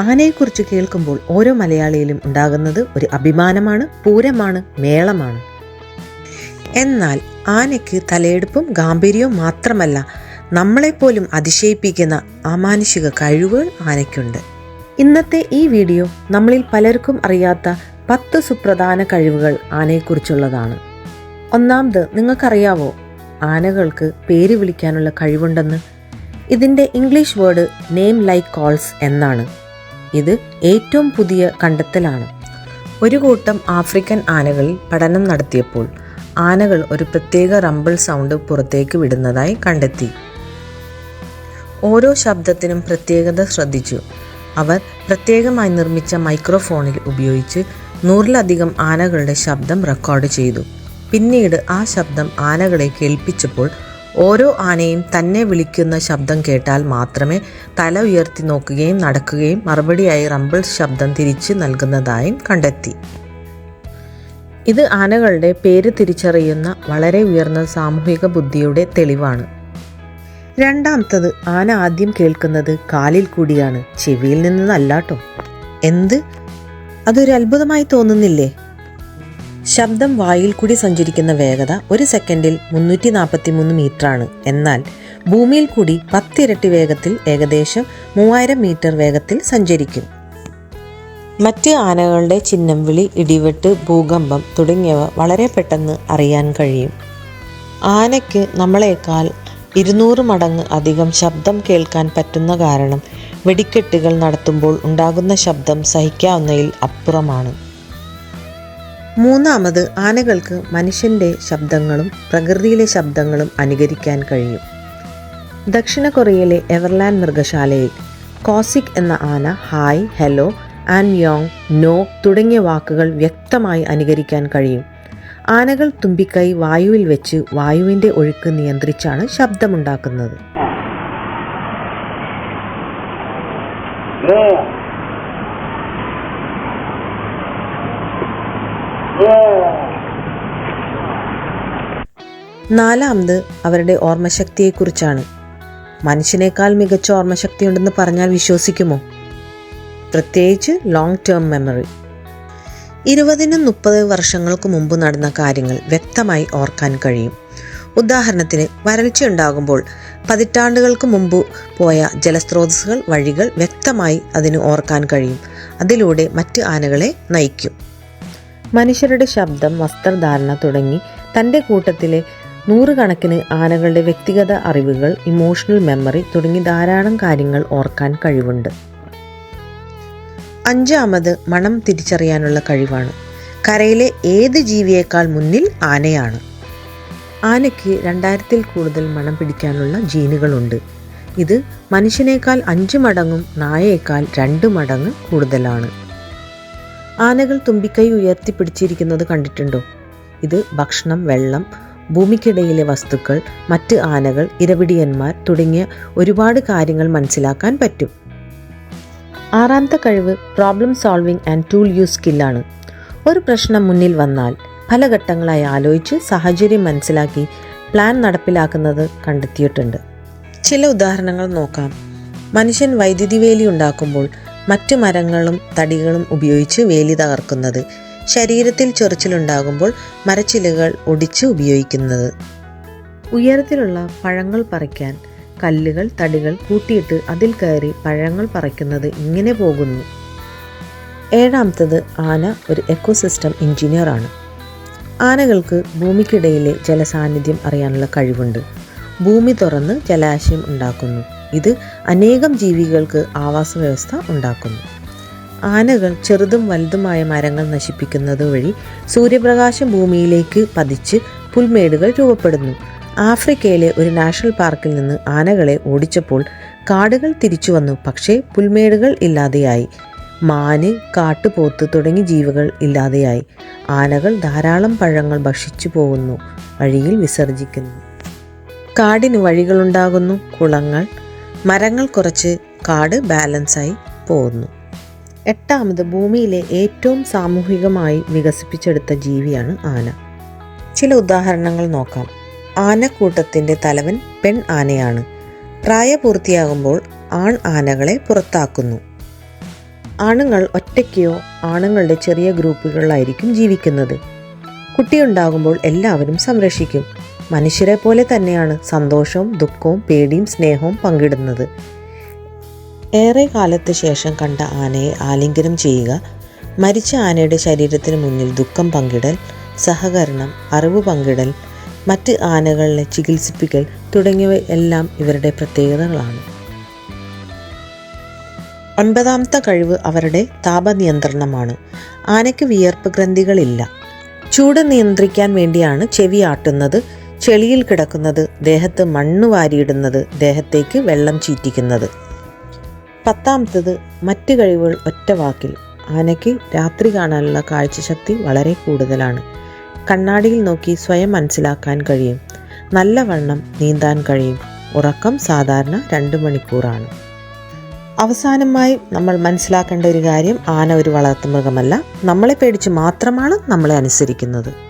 ആനയെക്കുറിച്ച് കേൾക്കുമ്പോൾ ഓരോ മലയാളിയിലും ഉണ്ടാകുന്നത് ഒരു അഭിമാനമാണ് പൂരമാണ് മേളമാണ്. എന്നാൽ ആനയ്ക്ക് തലയെടുപ്പും ഗാംഭീര്യവും മാത്രമല്ല നമ്മളെപ്പോലും അതിശയിപ്പിക്കുന്ന അമാനുഷിക കഴിവുകൾ ആനയ്ക്കുണ്ട്. ഇന്നത്തെ ഈ വീഡിയോ നമ്മളിൽ പലർക്കും അറിയാത്ത പത്ത് സുപ്രധാന കഴിവുകൾ ആനയെക്കുറിച്ചുള്ളതാണ്. ഒന്നാമത് നിങ്ങൾക്കറിയാവോ ആനകൾക്ക് പേര് വിളിക്കാനുള്ള കഴിവുണ്ടെന്ന്? ഇതിന്റെ English word name like calls എന്നാണ്. ഇത് ഏറ്റവും പുതിയ കണ്ടെത്തലാണ്. ഒരു കൂട്ടം ആഫ്രിക്കൻ ആനകളിൽ പഠനം നടത്തിയപ്പോൾ ആനകൾ ഒരു പ്രത്യേക റംബിൾ സൗണ്ട് പുറത്തേക്ക് വിടുന്നതായി കണ്ടെത്തി. ഓരോ ശബ്ദത്തിനും പ്രത്യേകത ശ്രദ്ധിച്ചു. അവർ പ്രത്യേകമായി നിർമ്മിച്ച മൈക്രോഫോണിൽ ഉപയോഗിച്ച് നൂറിലധികം ആനകളുടെ ശബ്ദം റെക്കോർഡ് ചെയ്തു. പിന്നീട് ആ ശബ്ദം ആനകളെ കേൾപ്പിച്ചപ്പോൾ ഓരോ ആനയും തന്നെ വിളിക്കുന്ന ശബ്ദം കേട്ടാൽ മാത്രമേ തല ഉയർത്തി നോക്കുകയും നടക്കുകയും മറുപടിയായി റമ്പിൾ ശബ്ദം തിരിച്ച് നൽകുന്നതായും കണ്ടെത്തി. ഇത് ആനകളുടെ പേര് തിരിച്ചറിയുന്ന വളരെ ഉയർന്ന സാമൂഹിക ബുദ്ധിയുടെ തെളിവാണ്. രണ്ടാമത്തത് ആന ആദ്യം കേൾക്കുന്നത് കാലിൽ കൂടിയാണ്. ചെവിയിൽ നിന്നല്ലാട്ടോ എന്ത്? അതൊരു അത്ഭുതമായി തോന്നുന്നില്ലേ? ശബ്ദം വായിൽ കൂടി സഞ്ചരിക്കുന്ന വേഗത ഒരു സെക്കൻഡിൽ മുന്നൂറ്റി നാൽപ്പത്തി മൂന്ന് മീറ്ററാണ്. എന്നാൽ ഭൂമിയിൽ കൂടി പത്തിരട്ടി വേഗത്തിൽ ഏകദേശം മൂവായിരം മീറ്റർ വേഗത്തിൽ സഞ്ചരിക്കും. മറ്റ് ആനകളുടെ ചിഹ്നം വിളി ഇടിവെട്ട് ഭൂകമ്പം തുടങ്ങിയവ വളരെ പെട്ടെന്ന് അറിയാൻ കഴിയും. ആനയ്ക്ക് നമ്മളെക്കാൾ ഇരുന്നൂറ് മടങ്ങ് അധികം ശബ്ദം കേൾക്കാൻ പറ്റുന്ന കാരണം വെടിക്കെട്ടുകൾ നടത്തുമ്പോൾ ഉണ്ടാകുന്ന ശബ്ദം സഹിക്കാവുന്നതിൽ അപ്പുറമാണ്. മൂന്നാമത് ആനകൾക്ക് മനുഷ്യന്റെ ശബ്ദങ്ങളും പ്രകൃതിയിലെ ശബ്ദങ്ങളും അനുകരിക്കാൻ കഴിയും. ദക്ഷിണ കൊറിയയിലെ എവർലാൻഡ് മൃഗശാലയിൽ കോസിക് എന്ന ആന ഹായ് ഹലോ ആൻഡ് യോങ് നോ തുടങ്ങിയ വാക്കുകൾ വ്യക്തമായി അനുകരിക്കാൻ കഴിയും. ആനകൾ തുമ്പിക്കൈ വായുവിൽ വെച്ച് വായുവിന്റെ ഒഴുക്ക് നിയന്ത്രിച്ചാണ് ശബ്ദമുണ്ടാക്കുന്നത്. നാലാമത് അവരുടെ ഓർമ്മശക്തിയെക്കുറിച്ചാണ്. മനുഷ്യനേക്കാൾ മികച്ച ഓർമ്മശക്തിയുണ്ടെന്ന് പറഞ്ഞാൽ വിശ്വസിക്കുമോ? പ്രത്യേകിച്ച് ലോങ് ടേം മെമ്മറി ഇരുപതിനും മുപ്പത് വർഷങ്ങൾക്ക് മുമ്പ് നടന്ന കാര്യങ്ങൾ വ്യക്തമായി ഓർക്കാൻ കഴിയും. ഉദാഹരണത്തിന് വരൾച്ച ഉണ്ടാകുമ്പോൾ പതിറ്റാണ്ടുകൾക്ക് മുമ്പ് പോയ ജലസ്രോതസ്സുകൾ വഴികൾ വ്യക്തമായി അതിന് ഓർക്കാൻ കഴിയും. അതിലൂടെ മറ്റ് ആനകളെ നയിക്കും. മനുഷ്യരുടെ ശബ്ദം വസ്ത്രധാരണ തുടങ്ങി തന്റെ കൂട്ടത്തിലെ നൂറുകണക്കിന് ആനകളുടെ വ്യക്തിഗത അറിവുകൾ ഇമോഷണൽ മെമ്മറി തുടങ്ങി ധാരാളം കാര്യങ്ങൾ ഓർക്കാൻ കഴിവുണ്ട്. അഞ്ചാമത് മണം തിരിച്ചറിയാനുള്ള കഴിവാണ്. കരയിലെ ഏത് ജീവിയേക്കാൾ മുന്നിൽ ആനയാണ്. ആനയ്ക്ക് രണ്ടായിരത്തിൽ കൂടുതൽ മണം പിടിക്കാനുള്ള ജീനുകളുണ്ട്. ഇത് മനുഷ്യനേക്കാൾ അഞ്ച് മടങ്ങും നായയേക്കാൾ രണ്ട് മടങ്ങ് കൂടുതലാണ്. ആനകൾ തുമ്പിക്കൈ ഉയർത്തിപ്പിടിച്ചിരിക്കുന്നത് കണ്ടിട്ടുണ്ടോ? ഇത് ഭക്ഷണം വെള്ളം ഭൂമിക്കിടയിലെ വസ്തുക്കൾ മറ്റ് ആനകൾ ഇരവിടിയന്മാർ തുടങ്ങിയ ഒരുപാട് കാര്യങ്ങൾ മനസ്സിലാക്കാൻ പറ്റും. ആറാമത്തെ കഴിവ് problem solving and tool use സ്കില്ലാണ് ഒരു പ്രശ്നം മുന്നിൽ വന്നാൽ പല ഘട്ടങ്ങളായി ആലോചിച്ച് സാഹചര്യം മനസ്സിലാക്കി പ്ലാൻ നടപ്പിലാക്കുന്നത് കണ്ടെത്തിയിട്ടുണ്ട്. ചില ഉദാഹരണങ്ങൾ നോക്കാം. മനുഷ്യൻ വൈദ്യുതി വേലി ഉണ്ടാക്കുമ്പോൾ മറ്റു മരങ്ങളും തടികളും ഉപയോഗിച്ച് വേലി തകർക്കുന്നത് ശരീരത്തിൽ ചൊറിച്ചിലുണ്ടാകുമ്പോൾ മരച്ചിലകൾ ഒടിച്ച് ഉപയോഗിക്കുന്നത്. ഉയരത്തിലുള്ള പഴങ്ങൾ പറിക്കാൻ കല്ലുകൾ തടികൾ കൂട്ടിയിട്ട് അതിൽ കയറി പഴങ്ങൾ പറിക്കുന്നത് ഇങ്ങനെ പോകുന്നു. ഏഴാമത്തത് ആന ഒരു എക്കോസിസ്റ്റം എഞ്ചിനീയറാണ് ആനകൾക്ക് ഭൂമിക്കിടയിലെ ജലസാന്നിധ്യം അറിയാനുള്ള കഴിവുണ്ട്. ഭൂമി തുറന്ന് ജലാശയം ഉണ്ടാക്കുന്നു. ഇത് അനേകം ജീവികൾക്ക് ആവാസ വ്യവസ്ഥ ഉണ്ടാക്കുന്നു. ആനകൾ ചെറുതും വലുതുമായ മരങ്ങൾ നശിപ്പിക്കുന്നത് വഴി സൂര്യപ്രകാശം ഭൂമിയിലേക്ക് പതിച്ച് പുൽമേടുകൾ രൂപപ്പെടുന്നു. ആഫ്രിക്കയിലെ ഒരു നാഷണൽ പാർക്കിൽ നിന്ന് ആനകളെ ഓടിച്ചപ്പോൾ കാടുകൾ തിരിച്ചു വന്നു പക്ഷേ പുൽമേടുകൾ ഇല്ലാതെയായി. മാന് കാട്ടുപോത്ത് തുടങ്ങി ജീവികൾ ഇല്ലാതെയായി. ആനകൾ ധാരാളം പഴങ്ങൾ ഭക്ഷിച്ചു പോകുന്നു വഴിയിൽ വിസർജിക്കുന്നു. കാടിന് വഴികളുണ്ടാകുന്നു കുളങ്ങൾ. മരങ്ങൾ കുറച്ച് കാട് ബാലൻസായി പോകുന്നു. എട്ടാമത് ഭൂമിയിലെ ഏറ്റവും സാമൂഹികമായി വികസിപ്പിച്ചെടുത്ത ജീവിയാണ് ആന. ചില ഉദാഹരണങ്ങൾ നോക്കാം. ആനക്കൂട്ടത്തിന്റെ തലവൻ പെൺ ആനയാണ്. പ്രായപൂർത്തിയാകുമ്പോൾ ആൺ ആനകളെ പുറത്താക്കുന്നു. ആണുങ്ങൾ ഒറ്റയ്ക്കോ ആണുങ്ങളുടെ ചെറിയ ഗ്രൂപ്പുകളിലായിരിക്കും ജീവിക്കുന്നത്. കുട്ടിയുണ്ടാകുമ്പോൾ എല്ലാവരും സംരക്ഷിക്കും. മനുഷ്യരെ പോലെ തന്നെയാണ് സന്തോഷവും ദുഃഖവും പേടിയും സ്നേഹവും പങ്കിടുന്നത്. ഏറെ കാലത്ത് ശേഷം കണ്ട ആനയെ ആലിംഗനം ചെയ്യുക മരിച്ച ആനയുടെ ശരീരത്തിന് മുന്നിൽ ദുഃഖം പങ്കിടൽ സഹകരണം അറിവ് പങ്കിടൽ മറ്റ് ആനകളെ ചികിത്സിപ്പിക്കൽ തുടങ്ങിയവ എല്ലാം ഇവരുടെ പ്രത്യേകതകളാണ്. ഒൻപതാമത്തെ കഴിവ് അവരുടെ താപനിയന്ത്രണമാണ്. ആനയ്ക്ക് വിയർപ്പ് ഗ്രന്ഥികളില്ല. ചൂട് നിയന്ത്രിക്കാൻ വേണ്ടിയാണ് ചെവി ആട്ടുന്നത് ചെളിയിൽ കിടക്കുന്നത് ദേഹത്ത് മണ്ണ് വാരിയിടുന്നത് ദേഹത്തേക്ക് വെള്ളം ചീറ്റിക്കുന്നത്. പത്താമത്തത് മറ്റ് കഴിവുകൾ ഒറ്റ വാക്കിൽ. ആനയ്ക്ക് രാത്രി കാണാനുള്ള കാഴ്ചശക്തി വളരെ കൂടുതലാണ്. കണ്ണാടിയിൽ നോക്കി സ്വയം മനസ്സിലാക്കാൻ കഴിയും. നല്ലവണ്ണം നീന്താൻ കഴിയും. ഉറക്കം സാധാരണ രണ്ട് മണിക്കൂറാണ്. അവസാനമായി നമ്മൾ മനസ്സിലാക്കേണ്ട ഒരു കാര്യം ആന ഒരു വളർത്തുമൃഗമല്ല നമ്മളെ പേടിച്ച് മാത്രമാണ് നമ്മളെ അനുസരിക്കുന്നത്.